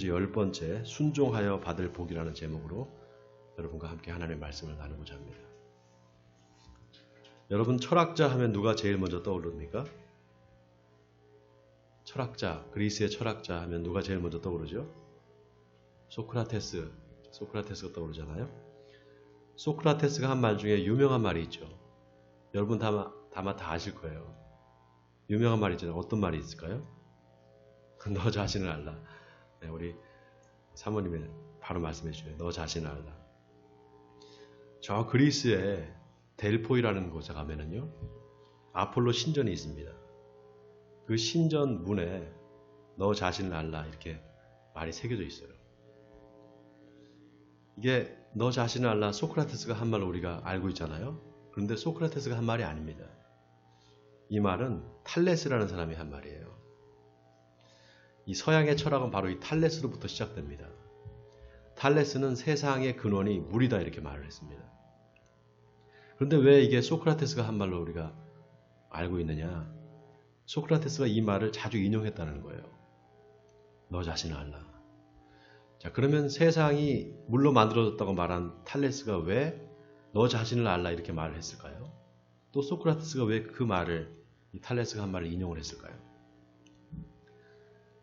열 번째 순종하여 받을 복이라는 제목으로 여러분과 함께 하나님의 말씀을 나누고자 합니다. 여러분 철학자 하면 누가 제일 먼저 떠오릅니까? 철학자, 그리스의 철학자 하면 누가 제일 먼저 떠오르죠? 소크라테스, 소크라테스가 떠오르잖아요. 소크라테스가 한 말 중에 유명한 말이 있죠. 여러분 다마, 다마 다 아실 거예요. 유명한 말이 있잖아요. 어떤 말이 있을까요? 너 자신을 알라. 네, 우리 사모님이 바로 말씀해 주세요. 너 자신을 알라. 저 그리스의 델포이라는 곳에 가면은요. 아폴로 신전이 있습니다. 그 신전 문에 너 자신을 알라 이렇게 말이 새겨져 있어요. 이게 너 자신을 알라 소크라테스가 한 말로 우리가 알고 있잖아요. 그런데 소크라테스가 한 말이 아닙니다. 이 말은 탈레스라는 사람이 한 말이에요. 이 서양의 철학은 바로 이 탈레스로부터 시작됩니다. 탈레스는 세상의 근원이 물이다 이렇게 말을 했습니다. 그런데 왜 이게 소크라테스가 한 말로 우리가 알고 있느냐? 소크라테스가 이 말을 자주 인용했다는 거예요. 너 자신을 알라. 자, 그러면 세상이 물로 만들어졌다고 말한 탈레스가 왜 너 자신을 알라 이렇게 말을 했을까요? 또 소크라테스가 왜 그 말을 이 탈레스가 한 말을 인용을 했을까요?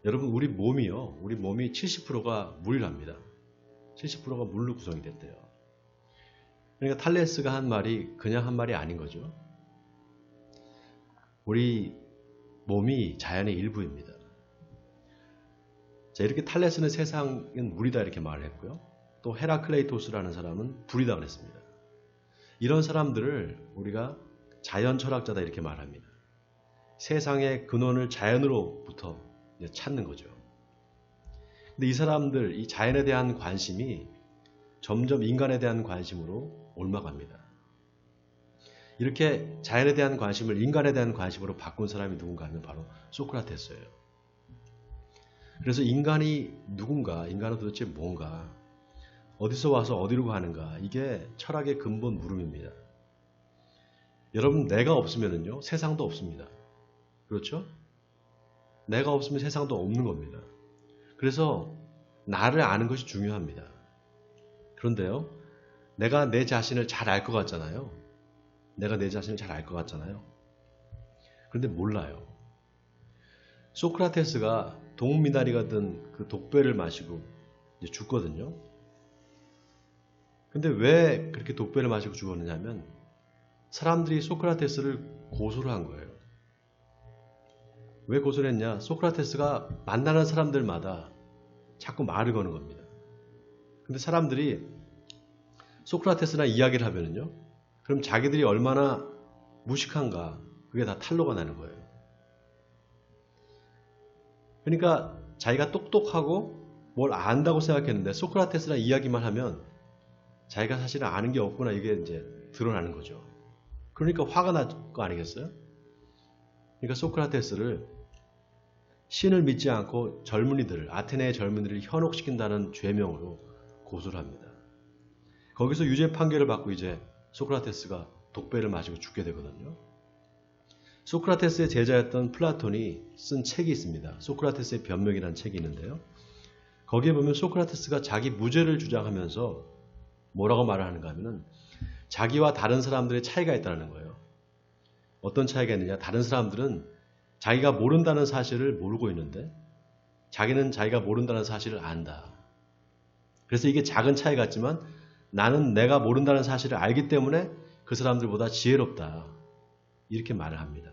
여러분 우리 몸이요. 우리 몸이 70%가 물이랍니다. 70%가 물로 구성이 됐대요. 그러니까 탈레스가 한 말이 그냥 한 말이 아닌 거죠. 우리 몸이 자연의 일부입니다. 자, 이렇게 탈레스는 세상은 물이다 이렇게 말을 했고요. 또 헤라클레이토스라는 사람은 불이다 그랬습니다. 이런 사람들을 우리가 자연 철학자다 이렇게 말합니다. 세상의 근원을 자연으로부터 찾는 거죠. 근데 이 사람들, 이 자연에 대한 관심이 점점 인간에 대한 관심으로 옮아갑니다. 이렇게 자연에 대한 관심을 인간에 대한 관심으로 바꾼 사람이 누군가 하면 바로 소크라테스예요. 그래서 인간이 누군가, 인간은 도대체 뭔가, 어디서 와서 어디로 가는가, 이게 철학의 근본 물음입니다. 여러분, 내가 없으면요, 세상도 없습니다. 그렇죠? 내가 없으면 세상도 없는 겁니다. 그래서 나를 아는 것이 중요합니다. 그런데요, 내가 내 자신을 잘 알 것 같잖아요. 내가 내 자신을 잘 알 것 같잖아요. 그런데 몰라요. 소크라테스가 동미나리가 든그 독배를 마시고 이제 죽거든요. 근데 왜 그렇게 독배를 마시고 죽었느냐면 사람들이 소크라테스를 고소를 한 거예요. 왜 고소를 했냐? 소크라테스가 만나는 사람들마다 자꾸 말을 거는 겁니다. 근데 사람들이 소크라테스나 이야기를 하면은요. 그럼 자기들이 얼마나 무식한가 그게 다 탄로가 나는 거예요. 그러니까 자기가 똑똑하고 뭘 안다고 생각했는데 소크라테스나 이야기만 하면 자기가 사실은 아는 게 없구나 이게 이제 드러나는 거죠. 그러니까 화가 날 거 아니겠어요? 그러니까 소크라테스를 신을 믿지 않고 젊은이들을 아테네의 젊은이들을 현혹시킨다는 죄명으로 고소를 합니다. 거기서 유죄 판결을 받고 이제 소크라테스가 독배를 마시고 죽게 되거든요. 소크라테스의 제자였던 플라톤이 쓴 책이 있습니다. 소크라테스의 변명이라는 책이 있는데요. 거기에 보면 소크라테스가 자기 무죄를 주장하면서 뭐라고 말을 하는가 하면은 자기와 다른 사람들의 차이가 있다는 거예요. 어떤 차이가 있느냐? 다른 사람들은 자기가 모른다는 사실을 모르고 있는데 자기는 자기가 모른다는 사실을 안다. 그래서 이게 작은 차이 같지만 나는 내가 모른다는 사실을 알기 때문에 그 사람들보다 지혜롭다. 이렇게 말을 합니다.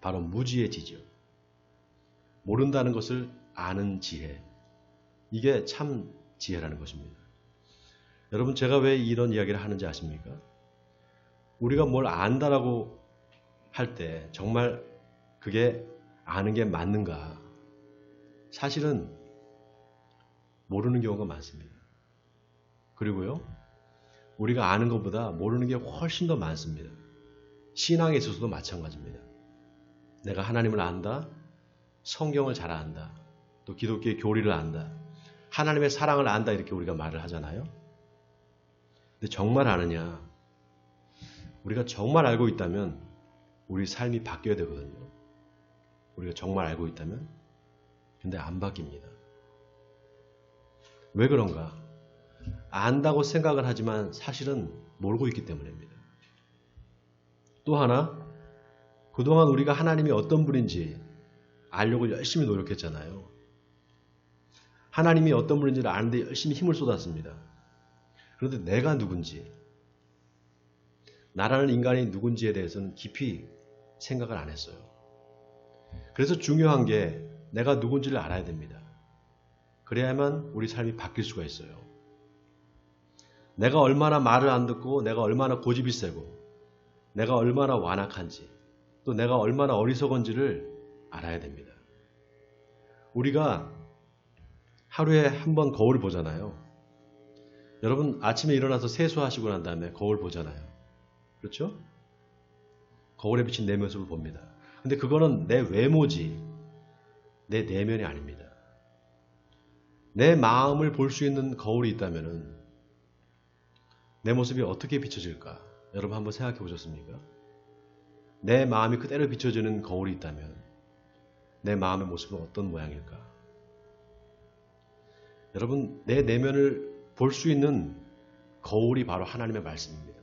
바로 무지의 지죠. 모른다는 것을 아는 지혜. 이게 참 지혜라는 것입니다. 여러분 제가 왜 이런 이야기를 하는지 아십니까? 우리가 뭘 안다라고 할 때 정말 그게 아는 게 맞는가? 사실은 모르는 경우가 많습니다. 그리고요, 우리가 아는 것보다 모르는 게 훨씬 더 많습니다. 신앙에 있어서도 마찬가지입니다. 내가 하나님을 안다, 성경을 잘 안다, 또 기독교의 교리를 안다, 하나님의 사랑을 안다 이렇게 우리가 말을 하잖아요. 근데 정말 아느냐? 우리가 정말 알고 있다면 우리 삶이 바뀌어야 되거든요. 우리가 정말 알고 있다면 근데 안 바뀝니다. 왜 그런가? 안다고 생각을 하지만 사실은 모르고 있기 때문입니다. 또 하나, 그동안 우리가 하나님이 어떤 분인지 알려고 열심히 노력했잖아요. 하나님이 어떤 분인지를 아는데 열심히 힘을 쏟았습니다. 그런데 내가 누군지, 나라는 인간이 누군지에 대해서는 깊이 생각을 안 했어요. 그래서 중요한 게 내가 누군지를 알아야 됩니다. 그래야만 우리 삶이 바뀔 수가 있어요. 내가 얼마나 말을 안 듣고 내가 얼마나 고집이 세고 내가 얼마나 완악한지 또 내가 얼마나 어리석은지를 알아야 됩니다. 우리가 하루에 한 번 거울을 보잖아요. 여러분 아침에 일어나서 세수하시고 난 다음에 거울 보잖아요. 그렇죠? 거울에 비친 내 모습을 봅니다. 근데 그거는 내 외모지 내 내면이 아닙니다. 내 마음을 볼 수 있는 거울이 있다면 내 모습이 어떻게 비춰질까? 여러분 한번 생각해 보셨습니까? 내 마음이 그대로 비춰지는 거울이 있다면 내 마음의 모습은 어떤 모양일까? 여러분, 내 내면을 볼 수 있는 거울이 바로 하나님의 말씀입니다.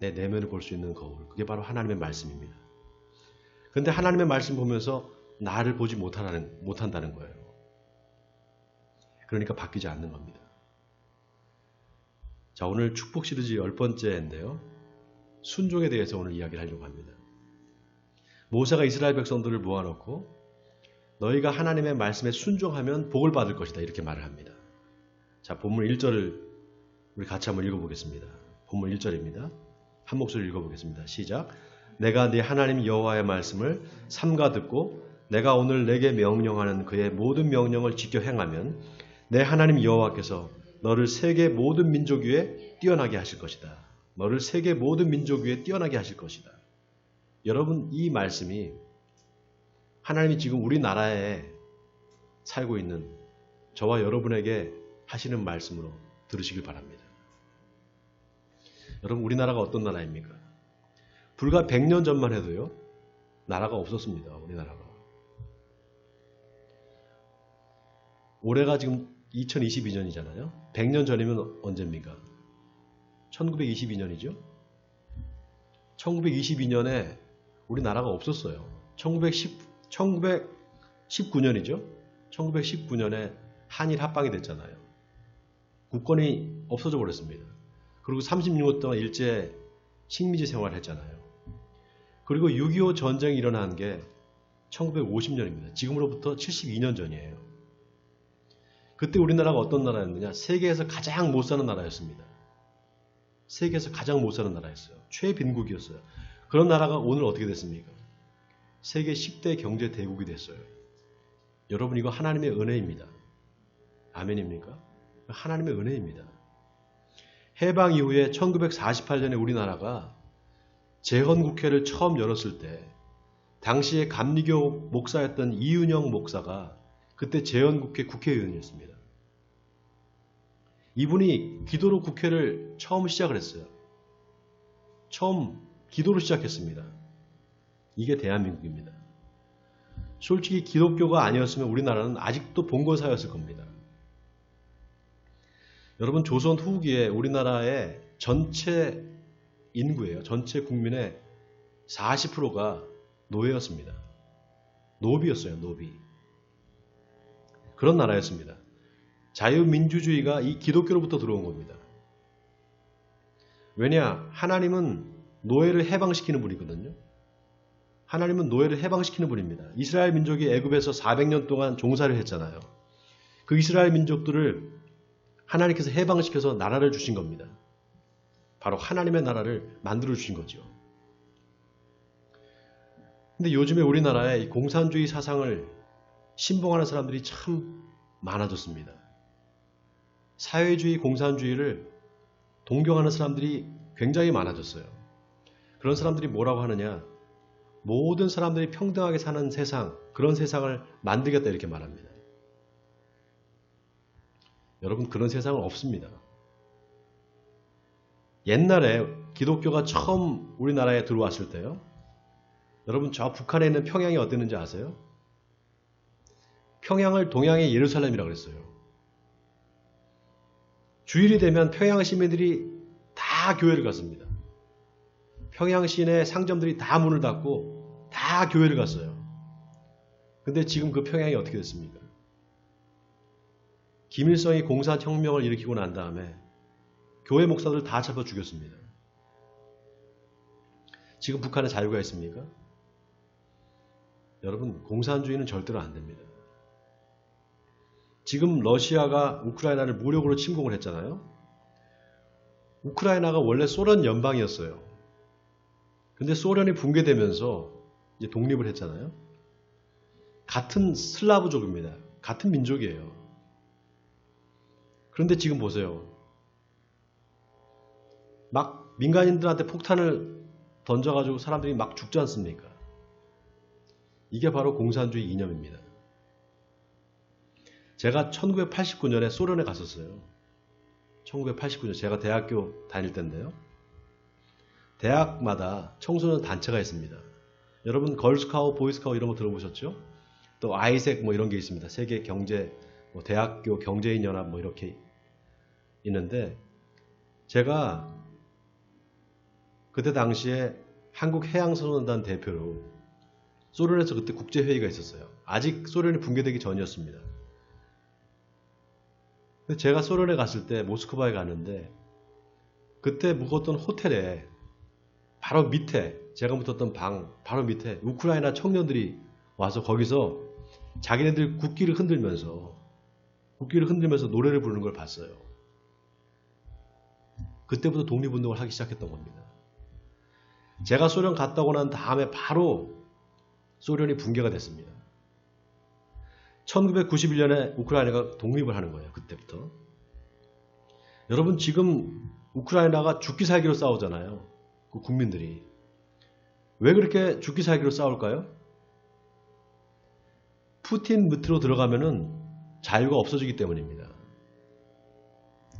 내 내면을 볼 수 있는 거울. 그게 바로 하나님의 말씀입니다. 근데 하나님의 말씀 보면서 나를 보지 못하는, 못한다는 거예요. 그러니까 바뀌지 않는 겁니다. 자, 오늘 축복 시리즈 열 번째인데요. 순종에 대해서 오늘 이야기를 하려고 합니다. 모세가 이스라엘 백성들을 모아놓고 너희가 하나님의 말씀에 순종하면 복을 받을 것이다. 이렇게 말을 합니다. 자, 본문 1절을 우리 같이 한번 읽어보겠습니다. 본문 1절입니다. 한 목소리 읽어보겠습니다. 시작. 내가 네 하나님 여호와의 말씀을 삼가 듣고 내가 오늘 내게 명령하는 그의 모든 명령을 지켜 행하면 내 하나님 여호와께서 너를 세계 모든 민족 위에 뛰어나게 하실 것이다. 너를 세계 모든 민족 위에 뛰어나게 하실 것이다. 여러분 이 말씀이 하나님이 지금 우리나라에 살고 있는 저와 여러분에게 하시는 말씀으로 들으시길 바랍니다. 여러분, 우리나라가 어떤 나라입니까? 불과 100년 전만 해도요, 나라가 없었습니다. 우리나라가. 올해가 지금 2022년이잖아요. 100년 전이면 언제입니까? 1922년이죠. 1922년에 우리나라가 없었어요. 1910, 1919년이죠. 1919년에 한일 합방이 됐잖아요. 국권이 없어져 버렸습니다. 그리고 36년 동안 일제 식민지 생활을 했잖아요. 그리고 6.25 전쟁이 일어난 게 1950년입니다. 지금으로부터 72년 전이에요. 그때 우리나라가 어떤 나라였느냐? 세계에서 가장 못 사는 나라였습니다. 세계에서 가장 못 사는 나라였어요. 최빈국이었어요. 그런 나라가 오늘 어떻게 됐습니까? 세계 10대 경제 대국이 됐어요. 여러분 이거 하나님의 은혜입니다. 아멘입니까? 하나님의 은혜입니다. 해방 이후에 1948년에 우리나라가 재헌국회를 처음 열었을 때 당시에 감리교 목사였던 이윤영 목사가 그때 재헌국회 국회의원이었습니다. 이분이 기도로 국회를 처음 시작을 했어요. 처음 기도로 시작했습니다. 이게 대한민국입니다. 솔직히 기독교가 아니었으면 우리나라는 아직도 봉건사였을 겁니다. 여러분 조선 후기에 우리나라의 전체 인구예요. 전체 국민의 40%가 노예였습니다. 노비였어요. 노비. 그런 나라였습니다. 자유민주주의가 이 기독교로부터 들어온 겁니다. 왜냐? 하나님은 노예를 해방시키는 분이거든요. 하나님은 노예를 해방시키는 분입니다. 이스라엘 민족이 애굽에서 400년 동안 종사를 했잖아요. 그 이스라엘 민족들을 하나님께서 해방시켜서 나라를 주신 겁니다. 바로 하나님의 나라를 만들어 주신 거죠. 근데 요즘에 우리나라에 공산주의 사상을 신봉하는 사람들이 참 많아졌습니다. 사회주의, 공산주의를 동경하는 사람들이 굉장히 많아졌어요. 그런 사람들이 뭐라고 하느냐? 모든 사람들이 평등하게 사는 세상, 그런 세상을 만들겠다 이렇게 말합니다. 여러분, 그런 세상은 없습니다. 옛날에 기독교가 처음 우리나라에 들어왔을 때요. 여러분, 저 북한에 있는 평양이 어땠는지 아세요? 평양을 동양의 예루살렘이라고 그랬어요. 주일이 되면 평양 시민들이 다 교회를 갔습니다. 평양 시내 상점들이 다 문을 닫고 다 교회를 갔어요. 근데 지금 그 평양이 어떻게 됐습니까? 김일성이 공산혁명을 일으키고 난 다음에 교회 목사들 다 잡아 죽였습니다. 지금 북한에 자유가 있습니까? 여러분, 공산주의는 절대로 안 됩니다. 지금 러시아가 우크라이나를 무력으로 침공을 했잖아요. 우크라이나가 원래 소련 연방이었어요. 근데 소련이 붕괴되면서 이제 독립을 했잖아요. 같은 슬라브족입니다. 같은 민족이에요. 그런데 지금 보세요. 막 민간인들한테 폭탄을 던져가지고 사람들이 막 죽지 않습니까? 이게 바로 공산주의 이념입니다. 제가 1989년에 소련에 갔었어요. 1989년 제가 대학교 다닐 때인데요. 대학마다 청소년 단체가 있습니다. 여러분 걸스카우, 보이스카우 이런 거 들어보셨죠? 또 아이색 뭐 이런 게 있습니다. 세계 경제 뭐 대학교 경제인 연합 뭐 이렇게 있는데 제가 그때 당시에 한국 해양선언단 대표로 소련에서 그때 국제회의가 있었어요. 아직 소련이 붕괴되기 전이었습니다. 제가 소련에 갔을 때 모스크바에 갔는데 그때 묵었던 호텔에 바로 밑에 제가 묵었던 방 바로 밑에 우크라이나 청년들이 와서 거기서 자기네들 국기를 흔들면서 국기를 흔들면서 노래를 부르는 걸 봤어요. 그때부터 독립운동을 하기 시작했던 겁니다. 제가 소련 갔다 오고 난 다음에 바로 소련이 붕괴가 됐습니다. 1991년에 우크라이나가 독립을 하는 거예요. 그때부터. 여러분 지금 우크라이나가 죽기 살기로 싸우잖아요. 그 국민들이. 왜 그렇게 죽기 살기로 싸울까요? 푸틴 밑으로 들어가면은 자유가 없어지기 때문입니다.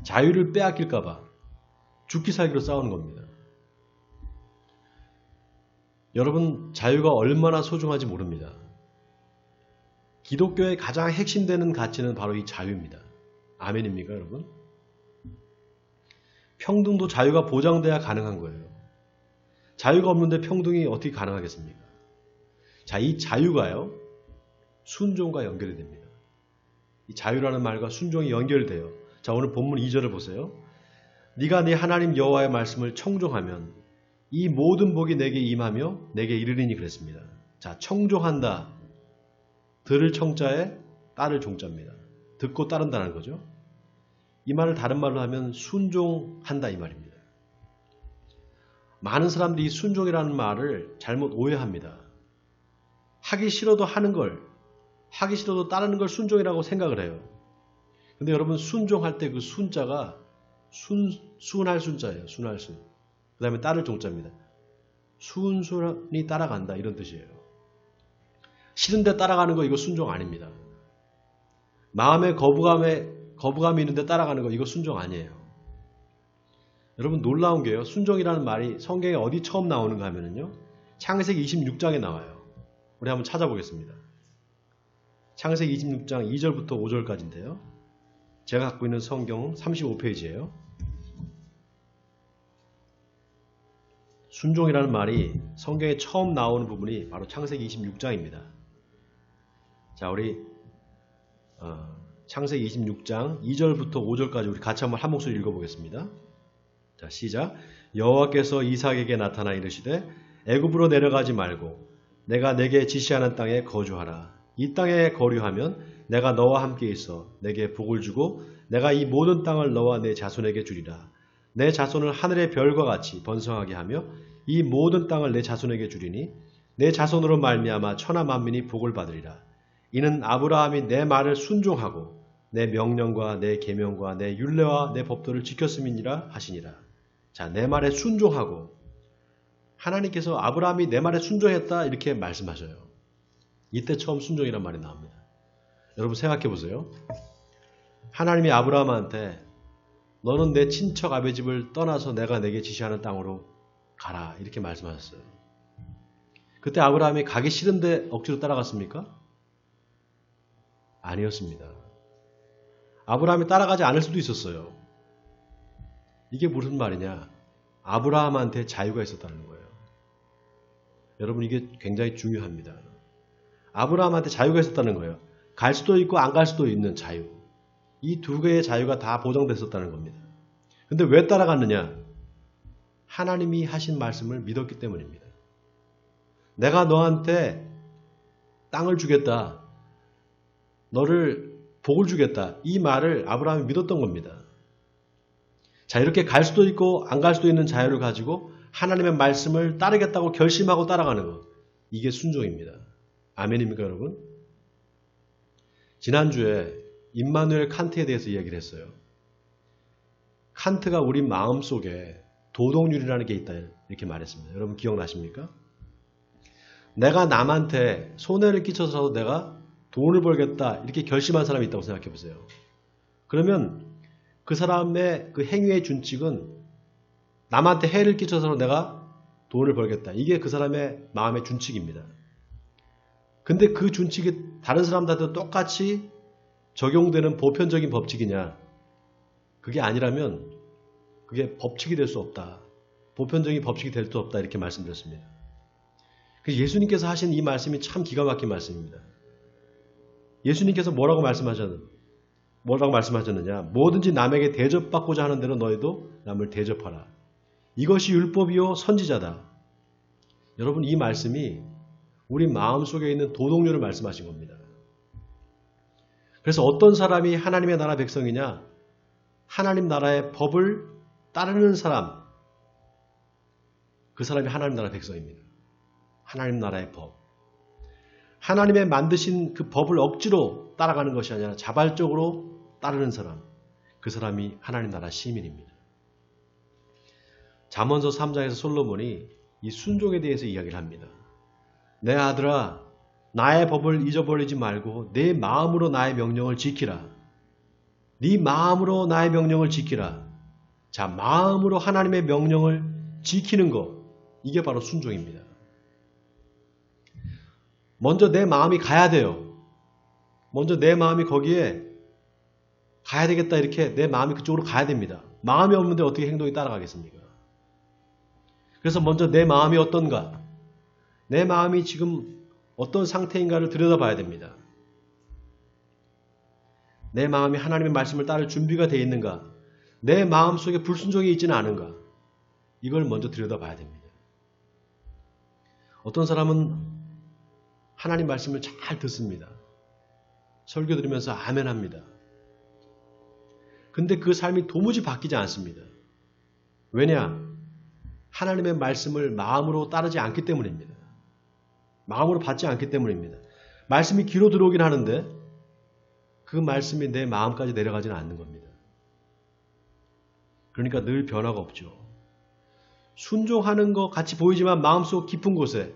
자유를 빼앗길까봐 죽기 살기로 싸우는 겁니다. 여러분 자유가 얼마나 소중한지 모릅니다. 기독교의 가장 핵심되는 가치는 바로 이 자유입니다. 아멘입니까 여러분? 평등도 자유가 보장돼야 가능한 거예요. 자유가 없는데 평등이 어떻게 가능하겠습니까? 자, 이 자유가요. 순종과 연결이 됩니다. 이 자유라는 말과 순종이 연결돼요. 자, 오늘 본문 2절을 보세요. 네가 네 하나님 여호와의 말씀을 청종하면 이 모든 복이 내게 임하며 내게 이르리니 그랬습니다. 자, 청종한다. 들을 청자에 따를 종자입니다. 듣고 따른다는 거죠. 이 말을 다른 말로 하면 순종한다 이 말입니다. 많은 사람들이 순종이라는 말을 잘못 오해합니다. 하기 싫어도 하는 걸, 하기 싫어도 따르는 걸 순종이라고 생각을 해요. 근데 여러분 순종할 때 그 순자가 순, 순할 순자예요. 순할 순. 그 다음에 따를 종자입니다. 순순히 따라간다 이런 뜻이에요. 싫은데 따라가는 거 이거 순종 아닙니다. 마음에 거부감에 거부감이 있는데 따라가는 거 이거 순종 아니에요. 여러분 놀라운 게요. 순종이라는 말이 성경에 어디 처음 나오는가 하면요. 창세기 26장에 나와요. 우리 한번 찾아보겠습니다. 창세기 26장 2절부터 5절까지인데요. 제가 갖고 있는 성경 35페이지예요. 순종이라는 말이 성경에 처음 나오는 부분이 바로 창세기 26장입니다. 자, 우리 어, 창세기 26장 2절부터 5절까지 우리 같이 한번 한 목소리 읽어보겠습니다. 자, 시작. 여호와께서 이삭에게 나타나 이르시되 애굽으로 내려가지 말고 내가 내게 지시하는 땅에 거주하라. 이 땅에 거류하면 내가 너와 함께 있어 내게 복을 주고 내가 이 모든 땅을 너와 내 자손에게 주리라. 내 자손을 하늘의 별과 같이 번성하게 하며 이 모든 땅을 내 자손에게 주리니 내 자손으로 말미암아 천하 만민이 복을 받으리라. 이는 아브라함이 내 말을 순종하고 내 명령과 내 계명과 내 율례와 내 법도를 지켰음이니라 하시니라. 자, 내 말에 순종하고 하나님께서 아브라함이 내 말에 순종했다 이렇게 말씀하셔요. 이때 처음 순종이란 말이 나옵니다. 여러분 생각해 보세요. 하나님이 아브라함한테 너는 내 친척 아베 집을 떠나서 내가 내게 지시하는 땅으로 가라 이렇게 말씀하셨어요. 그때 아브라함이 가기 싫은데 억지로 따라갔습니까? 아니었습니다. 아브라함이 따라가지 않을 수도 있었어요. 이게 무슨 말이냐? 아브라함한테 자유가 있었다는 거예요. 여러분 이게 굉장히 중요합니다. 아브라함한테 자유가 있었다는 거예요. 갈 수도 있고 안 갈 수도 있는 자유. 이 두 개의 자유가 다 보장됐었다는 겁니다. 근데 왜 따라갔느냐? 하나님이 하신 말씀을 믿었기 때문입니다. 내가 너한테 땅을 주겠다. 너를 복을 주겠다. 이 말을 아브라함이 믿었던 겁니다. 자, 이렇게 갈 수도 있고 안 갈 수도 있는 자유를 가지고 하나님의 말씀을 따르겠다고 결심하고 따라가는 것. 이게 순종입니다. 아멘입니까, 여러분? 지난주에 임마누엘 칸트에 대해서 이야기를 했어요. 칸트가 우리 마음 속에 도덕률이라는 게 있다 이렇게 말했습니다. 여러분 기억나십니까? 내가 남한테 손해를 끼쳐서 내가 돈을 벌겠다 이렇게 결심한 사람이 있다고 생각해 보세요. 그러면 그 사람의 그 행위의 준칙은 남한테 해를 끼쳐서 내가 돈을 벌겠다. 이게 그 사람의 마음의 준칙입니다. 근데 그 준칙이 다른 사람들한테 똑같이 적용되는 보편적인 법칙이냐? 그게 아니라면 그게 법칙이 될 수 없다. 보편적인 법칙이 될 수 없다. 이렇게 말씀드렸습니다. 예수님께서 하신 이 말씀이 참 기가 막힌 말씀입니다. 예수님께서 뭐라고 말씀하셨느냐? 뭐라고 말씀하셨느냐? 뭐든지 남에게 대접받고자 하는 대로 너희도 남을 대접하라. 이것이 율법이요 선지자다. 여러분 이 말씀이 우리 마음속에 있는 도덕률을 말씀하신 겁니다. 그래서 어떤 사람이 하나님의 나라 백성이냐? 하나님 나라의 법을 따르는 사람. 그 사람이 하나님 나라 백성입니다. 하나님 나라의 법. 하나님의 만드신 그 법을 억지로 따라가는 것이 아니라 자발적으로 따르는 사람. 그 사람이 하나님 나라 시민입니다. 잠언서 3장에서 솔로몬이 이 순종에 대해서 이야기를 합니다. 내 아들아 나의 법을 잊어버리지 말고 내 마음으로 나의 명령을 지키라. 네 마음으로 나의 명령을 지키라. 자, 마음으로 하나님의 명령을 지키는 것. 이게 바로 순종입니다. 먼저 내 마음이 가야 돼요. 먼저 내 마음이 거기에 가야 되겠다 이렇게 내 마음이 그쪽으로 가야 됩니다. 마음이 없는데 어떻게 행동이 따라가겠습니까? 그래서 먼저 내 마음이 어떤가? 내 마음이 지금 어떤 상태인가를 들여다봐야 됩니다. 내 마음이 하나님의 말씀을 따를 준비가 되어 있는가? 내 마음 속에 불순종이 있지는 않은가? 이걸 먼저 들여다봐야 됩니다. 어떤 사람은 하나님 말씀을 잘 듣습니다. 설교 들으면서 아멘 합니다. 근데 그 삶이 도무지 바뀌지 않습니다. 왜냐? 하나님의 말씀을 마음으로 따르지 않기 때문입니다. 마음으로 받지 않기 때문입니다. 말씀이 귀로 들어오긴 하는데 그 말씀이 내 마음까지 내려가지는 않는 겁니다. 그러니까 늘 변화가 없죠. 순종하는 것 같이 보이지만 마음속 깊은 곳에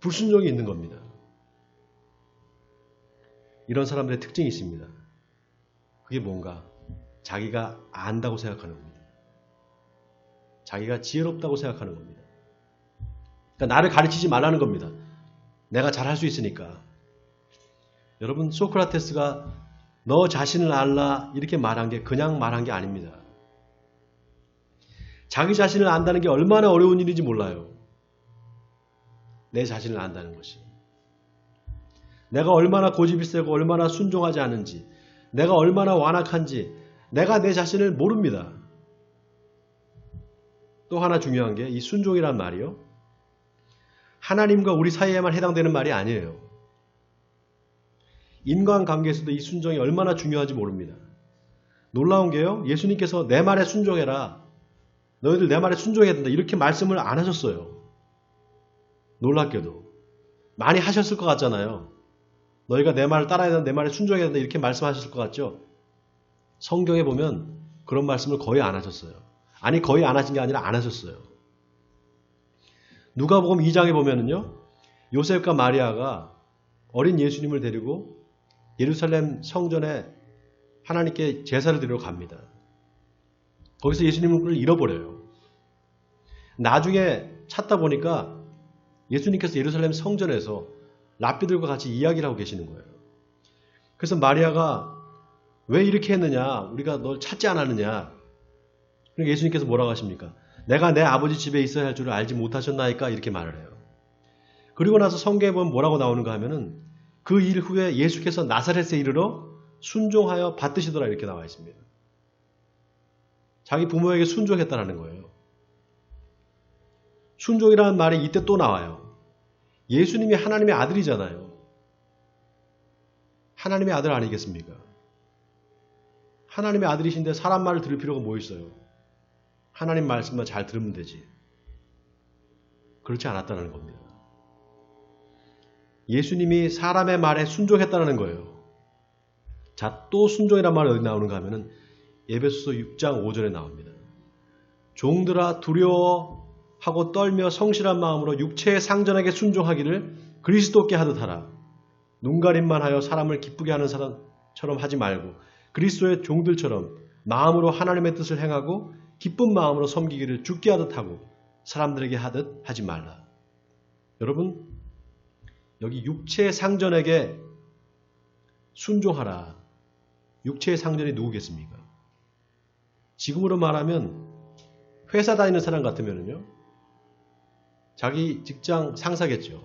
불순종이 있는 겁니다. 이런 사람들의 특징이 있습니다. 그게 뭔가 자기가 안다고 생각하는 겁니다. 자기가 지혜롭다고 생각하는 겁니다. 그러니까 나를 가르치지 말라는 겁니다. 내가 잘할 수 있으니까. 여러분 소크라테스가 너 자신을 알라 이렇게 말한 게 그냥 말한 게 아닙니다. 자기 자신을 안다는 게 얼마나 어려운 일인지 몰라요. 내 자신을 안다는 것이. 내가 얼마나 고집이 세고 얼마나 순종하지 않은지, 내가 얼마나 완악한지, 내가 내 자신을 모릅니다. 또 하나 중요한 게 이 순종이란 말이요. 하나님과 우리 사이에만 해당되는 말이 아니에요. 인간관계에서도 이 순종이 얼마나 중요한지 모릅니다. 놀라운 게요. 예수님께서 내 말에 순종해라. 너희들 내 말에 순종해야 된다. 이렇게 말씀을 안 하셨어요. 놀랍게도. 많이 하셨을 것 같잖아요. 너희가 내 말을 따라야 된다. 내 말에 순종해야 된다. 이렇게 말씀하셨을 것 같죠? 성경에 보면 그런 말씀을 거의 안 하셨어요. 아니 거의 안 하신 게 아니라 안 하셨어요. 누가복음 2장에 보면은요. 요셉과 마리아가 어린 예수님을 데리고 예루살렘 성전에 하나님께 제사를 드리러 갑니다. 거기서 예수님을 잃어버려요. 나중에 찾다 보니까 예수님께서 예루살렘 성전에서 랍비들과 같이 이야기를 하고 계시는 거예요. 그래서 마리아가 왜 이렇게 했느냐? 우리가 널 찾지 않았느냐? 그러니까 예수님께서 뭐라고 하십니까? 내가 내 아버지 집에 있어야 할 줄을 알지 못하셨나이까 이렇게 말을 해요. 그리고 나서 성경에 보면 뭐라고 나오는가 하면은 그 일 후에 예수께서 나사렛에 이르러 순종하여 받드시더라 이렇게 나와 있습니다. 자기 부모에게 순종했다라는 거예요. 순종이라는 말이 이때 또 나와요. 예수님이 하나님의 아들이잖아요. 하나님의 아들 아니겠습니까? 하나님의 아들이신데 사람 말을 들을 필요가 뭐 있어요? 하나님 말씀만 잘 들으면 되지. 그렇지 않았다는 겁니다. 예수님이 사람의 말에 순종했다는 거예요. 자, 또 순종이란 말이 어디 나오는가 하면은 예배소서 6장 5절에 나옵니다. 종들아 두려워하고 떨며 성실한 마음으로 육체의 상전에게 순종하기를 그리스도께 하듯 하라. 눈가림만 하여 사람을 기쁘게 하는 사람처럼 하지 말고 그리스도의 종들처럼 마음으로 하나님의 뜻을 행하고 기쁜 마음으로 섬기기를 죽게 하듯 하고 사람들에게 하듯 하지 말라. 여러분, 여기 육체의 상전에게 순종하라. 육체의 상전이 누구겠습니까? 지금으로 말하면 회사 다니는 사람 같으면요. 자기 직장 상사겠죠.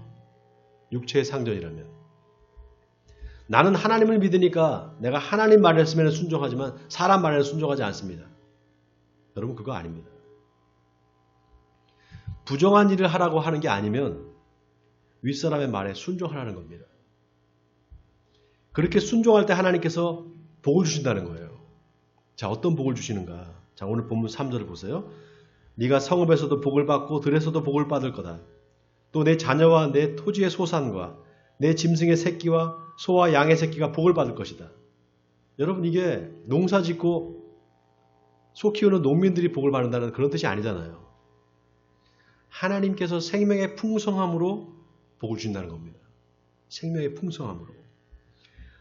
육체의 상전이라면. 나는 하나님을 믿으니까 내가 하나님 말했으면 순종하지만 사람 말에는 순종하지 않습니다. 여러분 그거 아닙니다. 부정한 일을 하라고 하는 게 아니면 윗사람의 말에 순종하라는 겁니다. 그렇게 순종할 때 하나님께서 복을 주신다는 거예요. 자, 어떤 복을 주시는가? 자, 오늘 본문 3절을 보세요. 네가 성읍에서도 복을 받고 들에서도 복을 받을 거다. 또 내 자녀와 내 토지의 소산과 내 짐승의 새끼와 소와 양의 새끼가 복을 받을 것이다. 여러분 이게 농사 짓고 소 키우는 농민들이 복을 받는다는 그런 뜻이 아니잖아요. 하나님께서 생명의 풍성함으로 복을 주신다는 겁니다. 생명의 풍성함으로.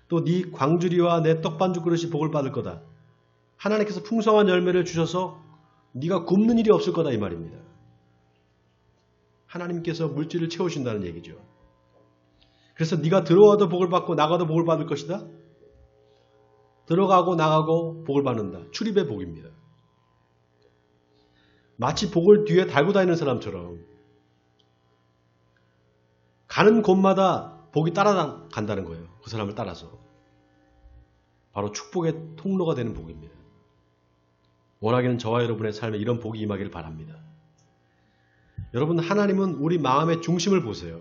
또 네 광주리와 내 떡반죽 그릇이 복을 받을 거다. 하나님께서 풍성한 열매를 주셔서 네가 굶는 일이 없을 거다 이 말입니다. 하나님께서 물질을 채우신다는 얘기죠. 그래서 네가 들어와도 복을 받고 나가도 복을 받을 것이다. 들어가고 나가고 복을 받는다. 출입의 복입니다. 마치 복을 뒤에 달고 다니는 사람처럼 가는 곳마다 복이 따라간다는 거예요. 그 사람을 따라서. 바로 축복의 통로가 되는 복입니다. 원하기는 저와 여러분의 삶에 이런 복이 임하기를 바랍니다. 여러분, 하나님은 우리 마음의 중심을 보세요.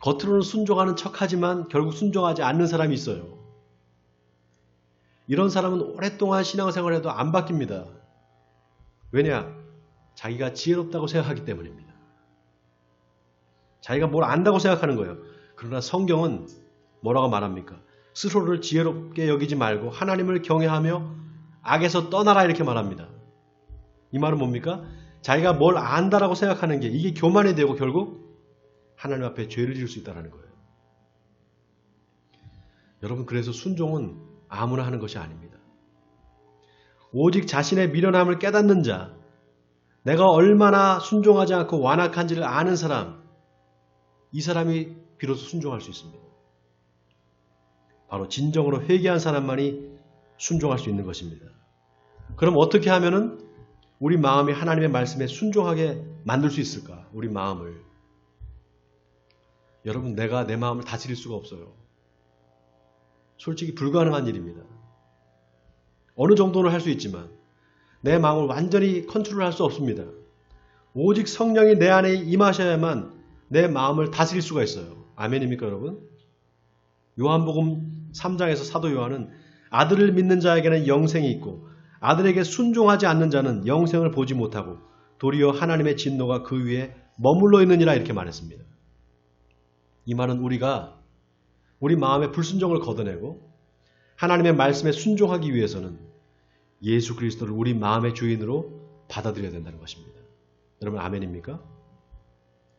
겉으로는 순종하는 척 하지만 결국 순종하지 않는 사람이 있어요. 이런 사람은 오랫동안 신앙생활 해도 안 바뀝니다. 왜냐? 자기가 지혜롭다고 생각하기 때문입니다. 자기가 뭘 안다고 생각하는 거예요. 그러나 성경은 뭐라고 말합니까? 스스로를 지혜롭게 여기지 말고 하나님을 경외하며 악에서 떠나라 이렇게 말합니다. 이 말은 뭡니까? 자기가 뭘 안다라고 생각하는 게 이게 교만이 되고 결국 하나님 앞에 죄를 지을 수 있다는 거예요. 여러분 그래서 순종은 아무나 하는 것이 아닙니다. 오직 자신의 미련함을 깨닫는 자, 내가 얼마나 순종하지 않고 완악한지를 아는 사람, 이 사람이 비로소 순종할 수 있습니다. 바로 진정으로 회개한 사람만이 순종할 수 있는 것입니다. 그럼 어떻게 하면은 우리 마음이 하나님의 말씀에 순종하게 만들 수 있을까? 우리 마음을. 여러분, 내가 내 마음을 다스릴 수가 없어요. 솔직히 불가능한 일입니다. 어느 정도는 할 수 있지만 내 마음을 완전히 컨트롤 할 수 없습니다. 오직 성령이 내 안에 임하셔야만 내 마음을 다스릴 수가 있어요. 아멘입니까, 여러분? 요한복음 3장에서 사도 요한은 아들을 믿는 자에게는 영생이 있고 아들에게 순종하지 않는 자는 영생을 보지 못하고 도리어 하나님의 진노가 그 위에 머물러 있느니라 이렇게 말했습니다. 이 말은 우리가 우리 마음의 불순종을 걷어내고 하나님의 말씀에 순종하기 위해서는 예수 그리스도를 우리 마음의 주인으로 받아들여야 된다는 것입니다. 여러분 아멘입니까?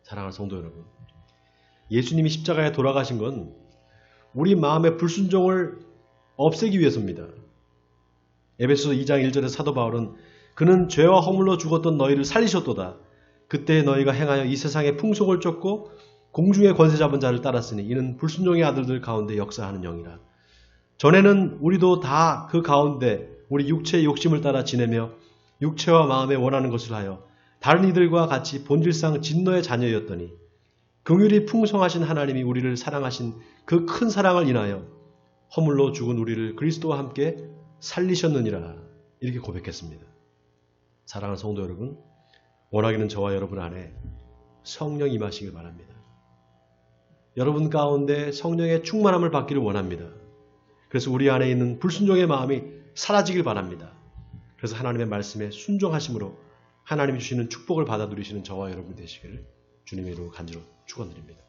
사랑하는 성도 여러분. 예수님이 십자가에 돌아가신 건 우리 마음의 불순종을 없애기 위해서입니다. 에베소 2장 1절에 사도 바울은 그는 죄와 허물로 죽었던 너희를 살리셨도다. 그때 너희가 행하여 이 세상의 풍속을 쫓고 공중의 권세 잡은 자를 따랐으니 이는 불순종의 아들들 가운데 역사하는 영이라. 전에는 우리도 다 그 가운데 우리 육체의 욕심을 따라 지내며 육체와 마음에 원하는 것을 하여 다른 이들과 같이 본질상 진노의 자녀였더니 긍휼이 풍성하신 하나님이 우리를 사랑하신 그 큰 사랑을 인하여 허물로 죽은 우리를 그리스도와 함께 살리셨느니라 이렇게 고백했습니다. 사랑하는 성도 여러분, 원하기는 저와 여러분 안에 성령 임하시길 바랍니다. 여러분 가운데 성령의 충만함을 받기를 원합니다. 그래서 우리 안에 있는 불순종의 마음이 사라지길 바랍니다. 그래서 하나님의 말씀에 순종하심으로 하나님이 주시는 축복을 받아 누리시는 저와 여러분 되시기를 주님의 이름으로 간절히 축원드립니다.